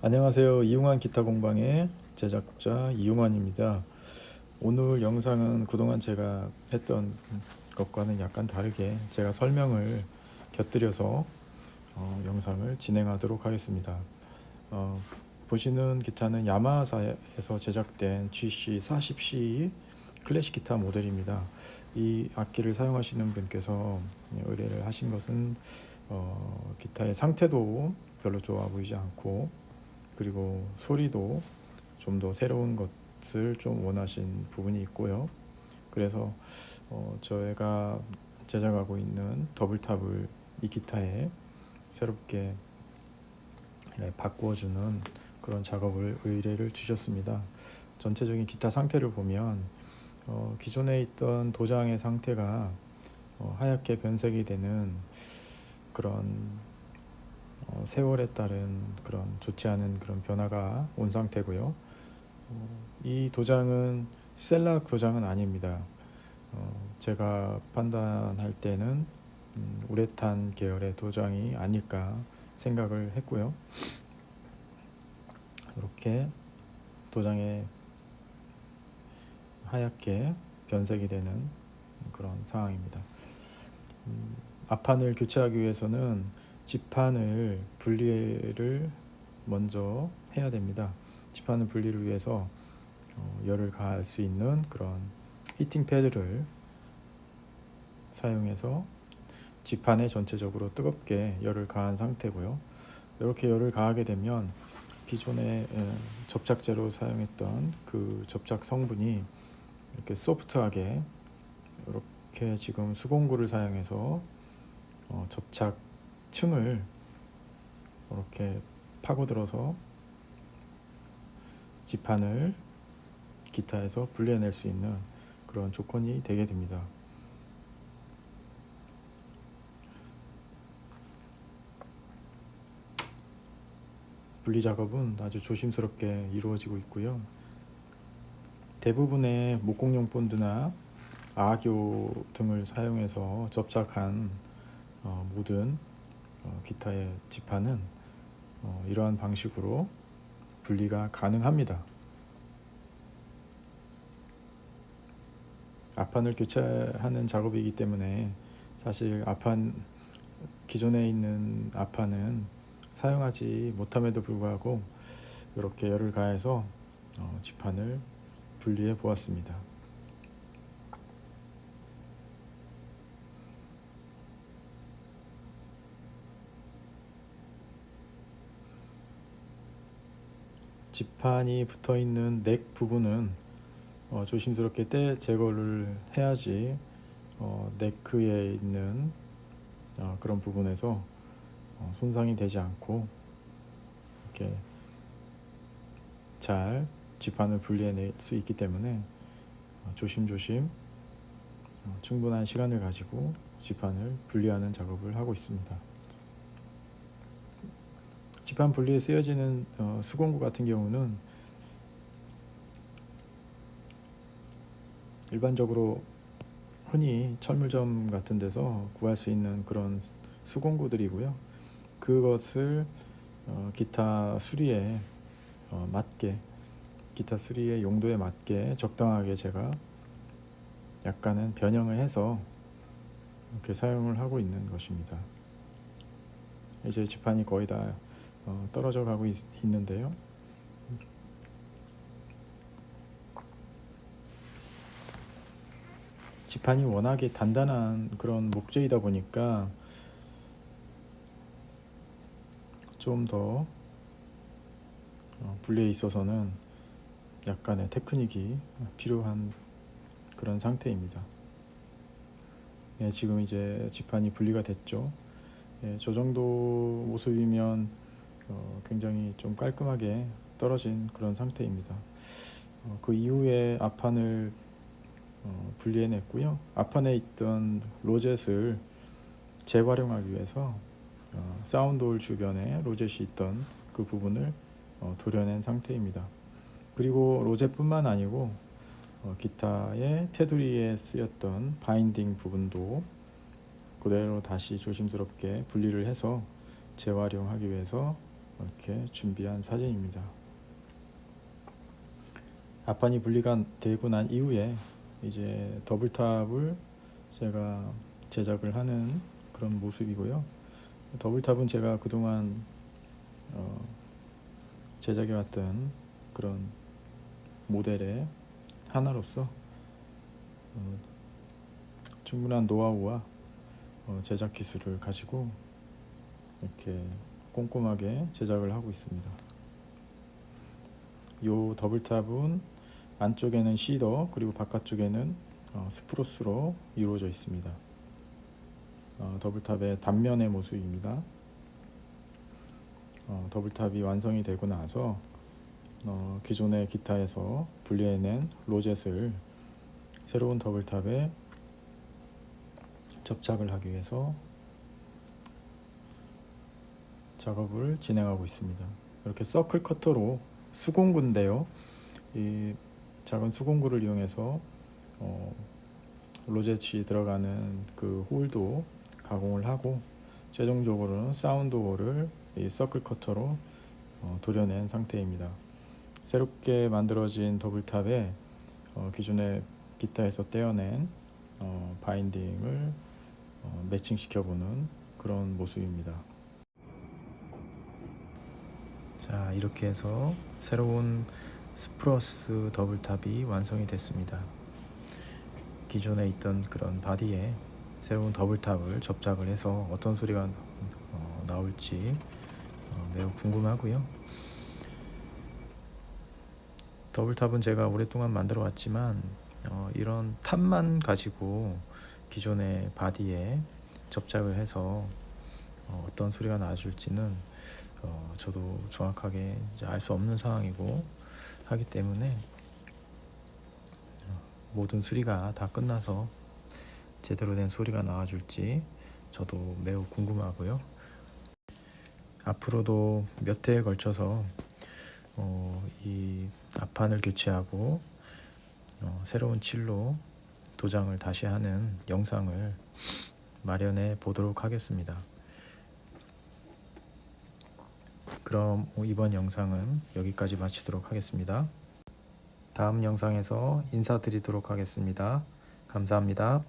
안녕하세요. 이용환 기타 공방의 제작자 이용환입니다. 오늘 영상은 그동안 제가 했던 것과는 약간 다르게 제가 설명을 곁들여서 어, 영상을 진행하도록 하겠습니다. 어, 보시는 기타는 야마하사에서 제작된 GC40C 클래식 기타 모델입니다. 이 악기를 사용하시는 분께서 의뢰를 하신 것은 어, 기타의 상태도 별로 좋아 보이지 않고 그리고 소리도 좀 더 새로운 것을 좀 원하신 부분이 있고요. 그래서 어, 저희가 제작하고 있는 더블탑을 이 기타에 새롭게 네, 바꾸어주는 그런 작업을 의뢰를 주셨습니다. 전체적인 기타 상태를 보면 어, 기존에 있던 도장의 상태가 어, 하얗게 변색이 되는 그런 어, 세월에 따른 그런 좋지 않은 그런 변화가 온 상태고요. 어, 이 도장은 셀락 도장은 아닙니다. 어, 제가 판단할 때는 음, 우레탄 계열의 도장이 아닐까 생각을 했고요. 이렇게 도장에 하얗게 변색이 되는 그런 상황입니다. 음, 앞판을 교체하기 위해서는 지판을 분리를 먼저 해야 됩니다. 지판을 분리를 위해서 어, 열을 가할 수 있는 그런 히팅 패드를 사용해서 지판에 전체적으로 뜨겁게 열을 가한 상태고요. 이렇게 열을 가하게 되면 기존에 에, 접착제로 사용했던 그 접착 성분이 이렇게 소프트하게 이렇게 지금 수공구를 사용해서 어, 접착 층을 이렇게 파고들어서 지판을 기타에서 분리해낼 수 있는 그런 조건이 되게 됩니다. 분리 작업은 아주 조심스럽게 이루어지고 있고요. 대부분의 목공용 본드나 아교 등을 사용해서 접착한 어, 모든 어, 기타의 지판은 어, 이러한 방식으로 분리가 가능합니다. 앞판을 교체하는 작업이기 때문에 사실 앞판 기존에 있는 앞판은 사용하지 못함에도 불구하고 이렇게 열을 가해서 어, 지판을 분리해 보았습니다. 지판이 붙어 있는 넥 부분은 어, 조심스럽게 떼 제거를 해야지 어, 네크에 있는 어, 그런 부분에서 어, 손상이 되지 않고 이렇게 잘 지판을 분리해낼 수 있기 때문에 어, 조심조심 어, 충분한 시간을 가지고 지판을 분리하는 작업을 하고 있습니다. 지판 분리에 쓰여지는 어, 수공구 같은 경우는 일반적으로 흔히 철물점 같은 데서 구할 수 있는 그런 수공구들이고요. 그것을 어, 기타 수리에 어, 맞게 기타 수리의 용도에 맞게 적당하게 제가 약간은 변형을 해서 이렇게 사용을 하고 있는 것입니다. 이제 지판이 거의 다 어, 떨어져 가고 있, 있는데요. 지판이 워낙에 단단한 그런 목재이다 보니까 좀더 어, 분리에 있어서는 약간의 테크닉이 필요한 그런 상태입니다. 네, 지금 이제 지판이 분리가 됐죠. 예, 저 정도 모습이면 어, 굉장히 좀 깔끔하게 떨어진 그런 상태입니다. 어, 그 이후에 앞판을 어, 분리해냈고요. 앞판에 있던 로젯을 재활용하기 위해서 어, 사운드홀 주변에 로젯이 있던 그 부분을 어, 도려낸 상태입니다. 그리고 로젯뿐만 아니고 어, 기타의 테두리에 쓰였던 바인딩 부분도 그대로 다시 조심스럽게 분리를 해서 재활용하기 위해서 이렇게 준비한 사진입니다. 앞판이 분리가 되고 난 이후에 이제 더블탑을 제가 제작을 하는 그런 모습이고요. 더블탑은 제가 그동안 어, 제작해 왔던 그런 모델의 하나로서 어, 충분한 노하우와 어, 제작 기술을 가지고 이렇게 꼼꼼하게 제작을 하고 있습니다. 요 더블탑은 안쪽에는 시더 그리고 바깥쪽에는 어, 스프로스로 이루어져 있습니다. 어, 더블탑의 단면의 모습입니다. 어, 더블탑이 완성이 되고 나서 어, 기존의 기타에서 분리해낸 로젯을 새로운 더블탑에 접착을 하기 위해서 작업을 진행하고 있습니다. 이렇게 서클 커터로 수공구인데요. 이 작은 수공구를 이용해서 어, 로젯이 들어가는 그 홀도 가공을 하고 최종적으로는 사운드 홀을 이 서클 커터로 어, 도려낸 상태입니다. 새롭게 만들어진 더블탑에 어, 기존의 기타에서 떼어낸 어, 바인딩을 어, 매칭시켜보는 그런 모습입니다. 자 이렇게 해서 새로운 스프러스 더블탑이 완성이 됐습니다. 기존에 있던 그런 바디에 새로운 더블탑을 접착을 해서 어떤 소리가 어, 나올지 어, 매우 궁금하고요. 더블탑은 제가 오랫동안 만들어 왔지만 어, 이런 탑만 가지고 기존의 바디에 접착을 해서 어, 어떤 소리가 나줄지는 어, 저도 정확하게 알 수 없는 상황이고 하기 때문에 어, 모든 수리가 다 끝나서 제대로 된 소리가 나와줄지 저도 매우 궁금하고요. 앞으로도 몇 해에 걸쳐서 어, 이 앞판을 교체하고 어, 새로운 칠로 도장을 다시 하는 영상을 마련해 보도록 하겠습니다. 그럼 이번 영상은 여기까지 마치도록 하겠습니다. 다음 영상에서 인사드리도록 하겠습니다. 감사합니다.